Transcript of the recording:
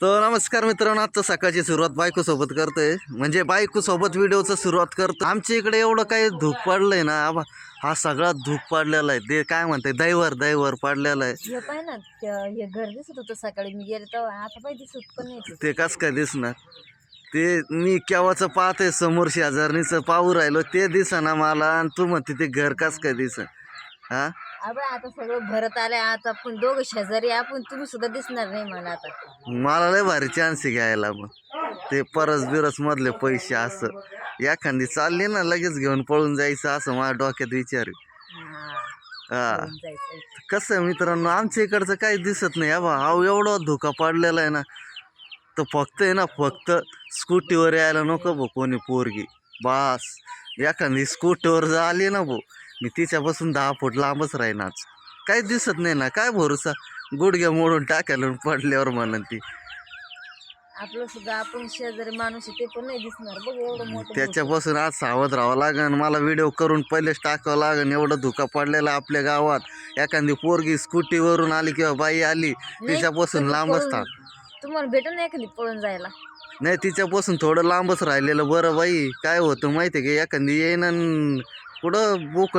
तर नमस्कार मित्रांनो आता सकाळची सुरुवात बायको सोबत करतोय. म्हणजे बायको सोबत व्हिडिओचं सुरुवात करतो आमच्या इकडे एवढं काही धूप पडलंय ना आबा हा सगळा धूप पडलेला आहे. ते काय म्हणते दैवर दैवर पडलेला आहे. हे पाय ना त्या- हे घर दिसत होतं सकाळी. मी गेले तेव्हा आता पाय दिसत पण नाही ते. कस काय दिसणार? ते मी केव्हाचं पाहतोय समोर शेजारणीचं पाहू राहिलो ते दिसना मला. आणि तू म्हणते ते घर कस काय दिसन हा? अबे आता सगळं भरत आलंय. आता आपण दोघं शेजारी आपण तुम्ही सुद्धा दिसणार नाही मला आता. मला लय भारी चान्स घ्यायला मग. ते परस बिरस मधले पैसे असं. एखादी चालली ना लगेच घेऊन पळून जायचं असं माझ्या डोक्यात विचार. हा, हा. जायचं. कसं आहे मित्रांनो आमच्या इकडचं काही दिसत नाही. अबा हा एवढा धोका पडलेला आहे ना. तर फक्त आहे ना फक्त स्कूटीवर यायला नको भाऊ कोणी पोरगी. बास. एखादी स्कूटीवर जर आली ना भाऊ मी तिच्यापासून दहा फूट लांबच राहीन आज. काही दिसत नाही ना काय भरोसा? गुडघ्या मोडून टाकायला आणि पडल्यावर म्हणून ती. आपलं सुद्धा आपण शेजारी माणूस आहे ते पण नाही दिसणार बघ एवढं मोठं त्याच्यापासून आज सावध राहावं लागन. मला व्हिडिओ करून पहिलेच टाकावं लागन. एवढं धोका पडलेला आपल्या गावात. एखादी पोरगी स्कूटीवरून आली किंवा बाई आली तिच्यापासून पळून- थांब. तुम्हाला भेटेल ना एखादी पळून जायला? नाही तिच्यापासून थोडं लांबच राहिलेलं बरं बाई. काय होतं माहिती आहे का? एखादी येईन कुठं बोक